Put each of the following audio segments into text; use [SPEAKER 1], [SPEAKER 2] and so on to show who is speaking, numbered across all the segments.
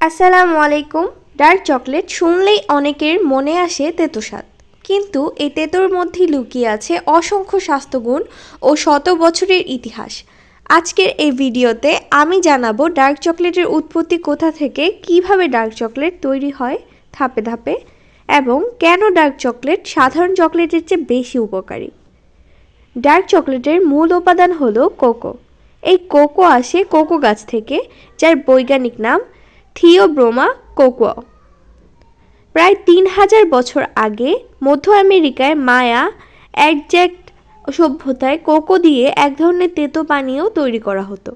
[SPEAKER 1] আসসালামু আলাইকুম। Dark chocolate শুনলেই অনেকের মনে আসে তেতো কিন্তু এই তেতোর মধ্যে লুকিয়ে আছে অসংখ্য স্বাস্থ্যগুণ ও শত বছরের ইতিহাস। আজকের এই ভিডিওতে আমি জানাব ডার্ক চকলেটের উৎপত্তি কোথা থেকে, কীভাবে ডার্ক চকলেট তৈরি হয় ধাপে ধাপে, এবং কেন ডার্ক চকলেট সাধারণ চকলেটের চেয়ে বেশি উপকারী। ডার্ক চকলেটের মূল উপাদান হলো কোকো। এই কোকো আসে কোকো গাছ থেকে, যার বৈজ্ঞানিক নাম থিওব্রোমা কোকোয়া। প্রায় তিন হাজার বছর আগে মধ্য আমেরিকায় মায়া একজ্যাক্ট সভ্যতায় কোকো দিয়ে এক ধরনের তেতো পানীয় তৈরি করা হতো।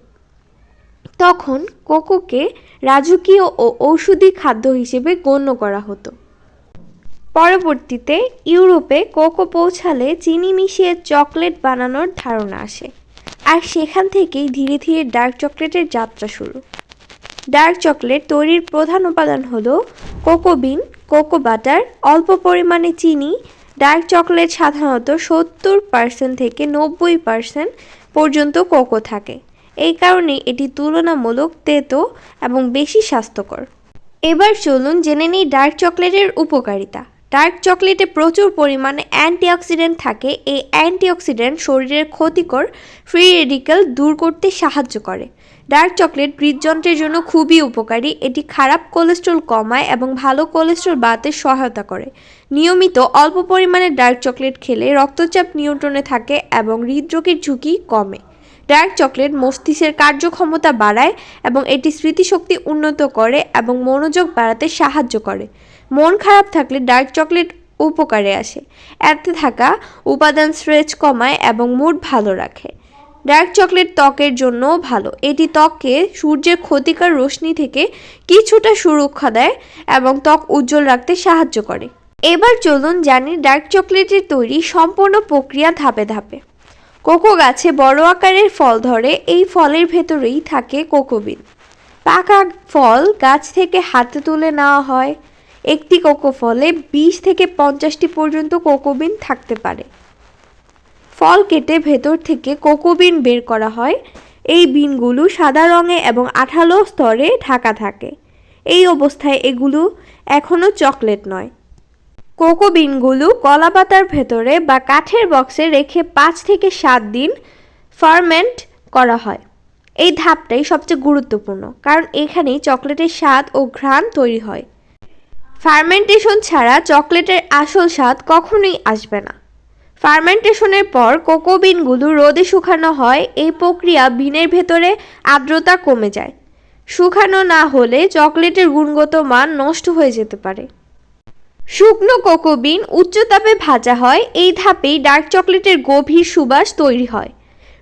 [SPEAKER 1] তখন কোকোকে রাজকীয় ও ঔষধি খাদ্য হিসেবে গণ্য করা হতো। পরবর্তীতে ইউরোপে কোকো পৌঁছালে চিনি মিশিয়ে চকলেট বানানোর ধারণা আসে। আর সেখান থেকেই ধীরে ধীরে ডার্ক চকলেটের যাত্রা শুরু। ডার্ক চকলেট তৈরির প্রধান উপাদান হলো কোকো বিন, কোকো বাটার, অল্প পরিমাণে চিনি। ডার্ক চকলেট সাধারণত সত্তর পার্সেন্ট থেকে নব্বই পার্সেন্ট পর্যন্ত কোকো থাকে। এই কারণে এটি তুলনামূলক তেতো এবং বেশি স্বাস্থ্যকর। এবার চলুন জেনে নিই ডার্ক চকলেটের উপকারিতা। ডার্ক চকলেটে প্রচুর পরিমাণে অ্যান্টিঅক্সিডেন্ট থাকে। এই অ্যান্টিঅক্সিডেন্ট শরীরের ক্ষতিকর ফ্রি রেডিক্যাল দূর করতে সাহায্য করে। ডার্ক চকলেট হৃদযন্ত্রের জন্য খুবই উপকারী। এটি খারাপ কোলেস্ট্রল কমায় এবং ভালো কোলেস্ট্রল বাড়াতে সহায়তা করে। নিয়মিত অল্প পরিমাণে ডার্ক চকলেট খেলে রক্তচাপ নিয়ন্ত্রণে থাকে এবং হৃদরোগের ঝুঁকি কমে। ডার্ক চকলেট মস্তিষ্কের কার্যক্ষমতা বাড়ায় এবং এটি স্মৃতিশক্তি উন্নত করে এবং মনোযোগ বাড়াতে সাহায্য করে। মন খারাপ থাকলে ডার্ক চকলেট উপকারে আসে। এতে থাকা উপাদান স্ট্রেচ কমায় এবং মুড ভালো রাখে। ডার্ক চকলেট ত্বকের জন্যও ভালো। এটি ত্বককে সূর্যের ক্ষতিকর রশ্মি থেকে কিছুটা সুরক্ষা দেয় এবং ত্বক উজ্জ্বল রাখতে সাহায্য করে। এবার চলুন জানি ডার্ক চকলেটের তৈরি সম্পূর্ণ প্রক্রিয়া ধাপে ধাপে। কোকো গাছে বড় আকারের ফল ধরে, এই ফলের ভেতরেই থাকে কোকোবিন পাকা ফল গাছ থেকে হাতে তুলে নেওয়া হয়। একটি কোকো ফলে বিশ থেকে পঞ্চাশটি পর্যন্ত কোকোবিন থাকতে পারে। ফল কেটে ভেতর থেকে কোকোবিন বের করা হয়। এই বিনগুলো সাদা রঙে এবং আঠালো স্তরে ঢাকা থাকে। এই অবস্থায় এগুলো এখনও চকলেট নয়। কোকো বিনগুলো কলাপাতার ভেতরে বা কাঠের বক্সে রেখে পাঁচ থেকে সাত দিন ফার্মেন্ট করা হয়। এই ধাপটাই সবচেয়ে গুরুত্বপূর্ণ, কারণ এখানেই চকলেটের স্বাদ ও ঘ্রাণ তৈরি হয়। ফার্মেন্টেশন ছাড়া চকলেটের আসল স্বাদ কখনোই আসবে না। ফার্মেন্টেশনের পর কোকো বিনগুলো রোদে শুকানো হয়, এই প্রক্রিয়া বিনের ভেতরে আর্দ্রতা কমে যায়। শুকানো না হলে চকলেটের গুণগত মান নষ্ট হয়ে যেতে পারে। শুকনো কোকো বিন উচ্চ তাপে ভাজা হয়, এই ধাপেই ডার্ক চকলেটের গভীর সুবাস তৈরি হয়।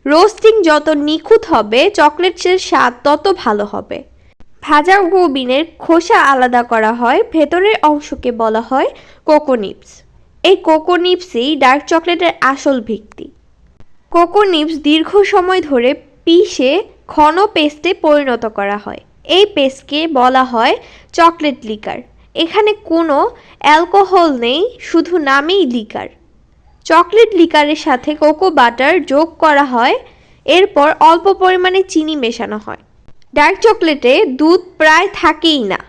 [SPEAKER 1] রোস্টিং যত নিখুঁত হবে, চকলেটের স্বাদ তত ভালো হবে। ভাজা গোবিনের খোসা আলাদা করা হয়, ভেতরের অংশকে বলা হয় কোকোনিপস। এই কোকোনিপসই ডার্ক চকলেটের আসল ভিত্তি। কোকোনিপস দীর্ঘ সময় ধরে পিষে ঘন পেস্টে পরিণত করা হয়। এই পেস্টকে বলা হয় চকলেট লিকার। এখানে কোনো অ্যালকোহল নেই, শুধু নামেই লিকার। চকলেট লিকারের সাথে কোকো বাটার যোগ করা হয়, এরপর অল্প পরিমাণে চিনি মেশানো হয়। ডার্ক চকলেটে দুধ প্রায় থাকেই না,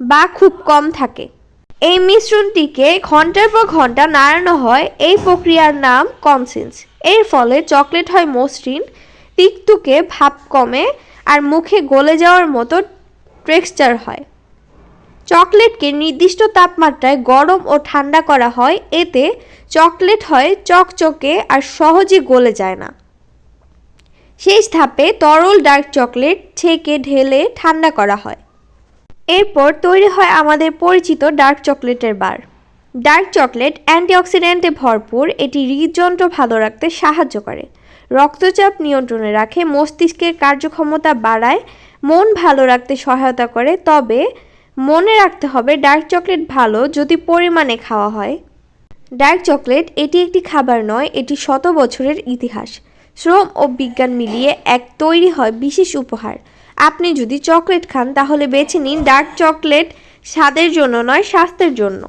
[SPEAKER 1] বা খুব কম থাকে। এই মিশ্রণটিকে ঘণ্টার পর ঘণ্টা নাড়ানো হয়। এই প্রক্রিয়ার নাম কনসেন্স। এর ফলে চকলেট হয় মসৃণ, তিকতুকে ভাব কমে আর মুখে গলে যাওয়ার মতো টেক্সচার হয়। চকলেটকে নির্দিষ্ট তাপমাত্রায় গরম ও ঠান্ডা করা হয়। এতে চকলেট হয় চকচকে আর সহজে গলে যায় না। শেষ ধাপে তরল ডার্ক চকলেট ছেঁকে ঢেলে ঠান্ডা করা হয়। এরপর তৈরি হয় আমাদের পরিচিত ডার্ক চকলেটের বার। ডার্ক চকলেট অ্যান্টিঅক্সিডেন্টে ভরপুর, এটি হৃদযন্ত্র ভালো রাখতে সাহায্য করে। রক্তচাপ নিয়ন্ত্রণে রাখে, মস্তিষ্কের কার্যক্ষমতা বাড়ায়, মন ভালো রাখতে সহায়তা করে, তবে মনে রাখতে হবে ডার্ক চকলেট ভালো যদি পরিমাণে খাওয়া হয়। ডার্ক চকলেট এটি একটি খাবার নয়, এটি শত বছরের ইতিহাস। শ্রম ও বিজ্ঞান মিলিয়ে এক তৈরি হয় বিশেষ উপহার। আপনি যদি চকলেট খান তাহলে বেছে নিন ডার্ক চকলেট স্বাদের জন্য নয় স্বাস্থ্যের জন্য।